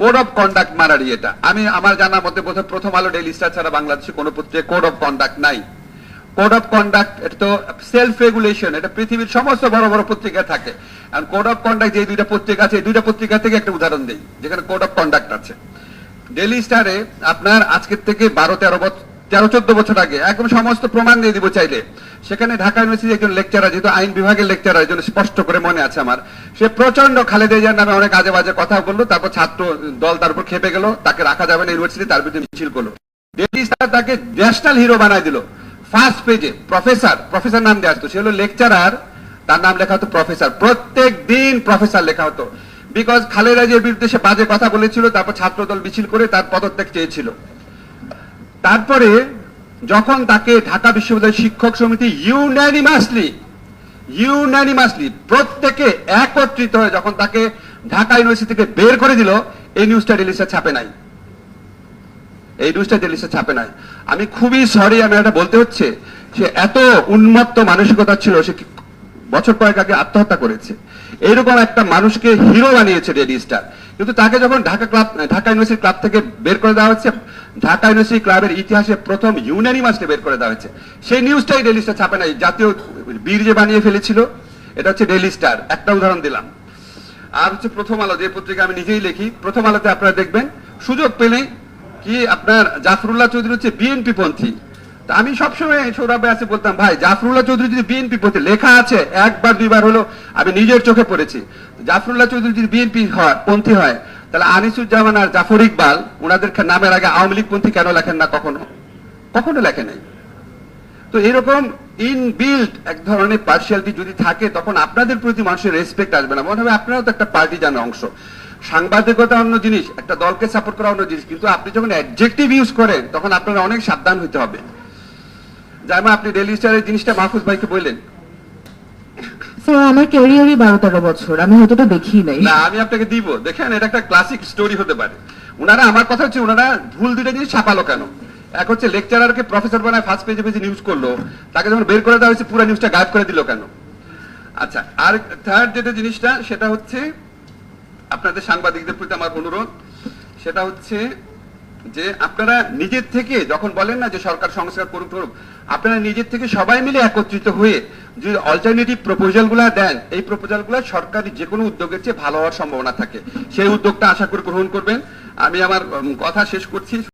Code of conduct মারারি এটা। আমি আমার জানার মতে বোধহয় প্রথম আলো ডেইলি স্টার ছাড়া বাংলাদেশে কোনো পত্রিকায় কোড অফ কন্ডাক্ট নাই। কোড অফ কন্ডাক্ট এটা তো সেলফ রেগুলেশন এটা পৃথিবীর সমস্ত বড় বড় পত্রিকা থাকে। আর কোড অফ কন্ডাক্ট যে দুইটা পত্রিকা আছে, এই দুইটা পত্রিকা থেকে একটা উদাহরণ দিই, যেখানে কোড অফ কন্ডাক্ট আছে। ডেইলি স্টারে আপনার আজকের থেকে বারো তেরো বছর তেরো চোদ্দ বছর আগে। একদম সমস্ত প্রমাণ দিয়ে দিব চাইলে। সেখানে ঢাকা ইউনিভার্সিটি একজন লেকচারার যেহেতু আইন বিভাগের লেকচারার এই জন্য স্পষ্ট করে মনে আছে আমার। সে প্রচণ্ড খালেদা জিয়ার নামে অনেক আজে বাজে কথা বলল, তারপর ছাত্র দল তার উপর খেপে গেল, তাকে রাখা যাবে না ইউনিভার্সিটি তার বিরুদ্ধে মিছিল করল। ডেইলি স্টার তাকে ন্যাশনাল হিরো বানায় দিল। ফার্স্ট পেজে প্রফেসর প্রফেসর নাম দিয়ে আসতো। সে হলো লেকচারার তার নাম লেখা হতো প্রফেসর প্রত্যেক দিন প্রফেসর লেখা হতো। বিকজ খালেদা জিয়ার বিরুদ্ধে সে বাজে কথা বলেছিল, তারপর ছাত্রদল মিছিল করে তার পদত্যাগ চেয়েছিল। তারপরে যখন তাকে ঢাকা বিশ্ববিদ্যালয় শিক্ষক সমিতি ইউনানিমাসলি ইউনানিমাসলি প্রত্যেকে একত্রিত হয়ে যখন তাকে ঢাকা ইউনিভার্সিটি থেকে বের করে দিল, এই নিউজটা রিলিজে ছাপে নাই। এই নিউজটা রিলিজে ছাপে নাই। আমি খুবই সরি আমি এটা বলতে হচ্ছে, সে এত উন্মত্ত মানসিকতা ছিল, সে বছর কয়েক আগে আত্মহত্যা করেছে। এরকম একটা মানুষকে হিরো বানিয়েছে রেডি স্টার কিন্তু তাকে যখন Dhaka club Dhaka university club থেকে বের করে দেওয়া হচ্ছে, ঢাকা ইউনিভার্সিটি ক্লাবের ইতিহাসে প্রথম ইউনানিমাসকে বের করে দেওয়া হয়েছে। সেই নিউজটাই ডেলি স্টার ছাপে নাই, জাতীয় বীর যে বানিয়ে ফেলেছিল, এটা হচ্ছে ডেলি স্টার একটা উদাহরণ দিলাম। আর হচ্ছে প্রথম আলো, যে পত্রিকা আমি নিজেই লিখি, প্রথম আলোতে আপনারা দেখবেন, সুযোগ পেলে কি আপনার জাফরুল্লাহ চৌধুরী হচ্ছে বিএনপি পন্থী। আমি সবসময় সৌরভে আছে বলতাম, ভাই, জাফরুল্লাহ চৌধুরী যদি বিএনপি পন্থী লেখা আছে, একবার, দুইবার হলো, আমি নিজের চোখে পড়েছি। জাফরুল্লাহ চৌধুরী যদি বিএনপি হয়, পন্থী হয়, তাহলে আনিসুজ্জামান আর জাফর ইকবাল ওনাদের নামের আগে আওয়ামী লীগ পন্থী কেন লেখেন না কখনো? কখনো লেখে নাই। তো এরকম ইন বিল্ড এক ধরনের পার্সিয়ালিটি যদি থাকে, তখন আপনাদের প্রতি মানুষের রেসপেক্ট আসবে না। মনে হবে আপনারাও তো একটা পার্টি জানো অংশ। সাংবাদিকতা অন্য জিনিস, একটা দলকে সাপোর্ট করা অন্য জিনিস। কিন্তু আপনি যখন অ্যাডজেক্টিভ ইউজ করেন, তখন আপনারা অনেক সাবধান হতে হবে। যেমন আপনি ডেলি স্টারের জিনিসটা মাহফুজ ভাইকে বললেন। স্যার আমার ক্যারিয়ারই বারো তেরো বছর আমি হয়তোটা দেখি নাই। না আমি আপনাকে দিব। দেখেন এটা একটা ক্লাসিক স্টোরি হতে পারে। ওনারা আমার কথা হচ্ছে ওনারা ভুল দুইটা জিনিস ছাপালো কেন? এক হচ্ছে লেকচারারকে প্রফেসর বানায় ফার্স্ট পেজে পেজে নিউজ করল তাকে যখন বের করে দেওয়া হয়েছে পুরো নিউজটা গায়েব করে দিল কেন? আচ্ছা আর থার্ড যেটা জিনিসটা সেটা হচ্ছে আপনাদের সাংবাদিকদের প্রতি আমার অনুরোধ সেটা হচ্ছে যে আপনারা নিজের থেকে যখন বলেন না যে সরকার সংস্কার করুক করুক আপনারা নিজের থেকে সবাই মিলে একত্রিত হয়ে যে অল্টারনেটিভ প্রপোজালগুলা দেন, এই প্রপোজালগুলা সরকারি যে কোনো উদ্যোগের চেয়ে ভালো হওয়ার সম্ভাবনা থাকে। সেই উদ্যোগটা আশা করে গ্রহণ করবেন। আমি আমার কথা শেষ করছি।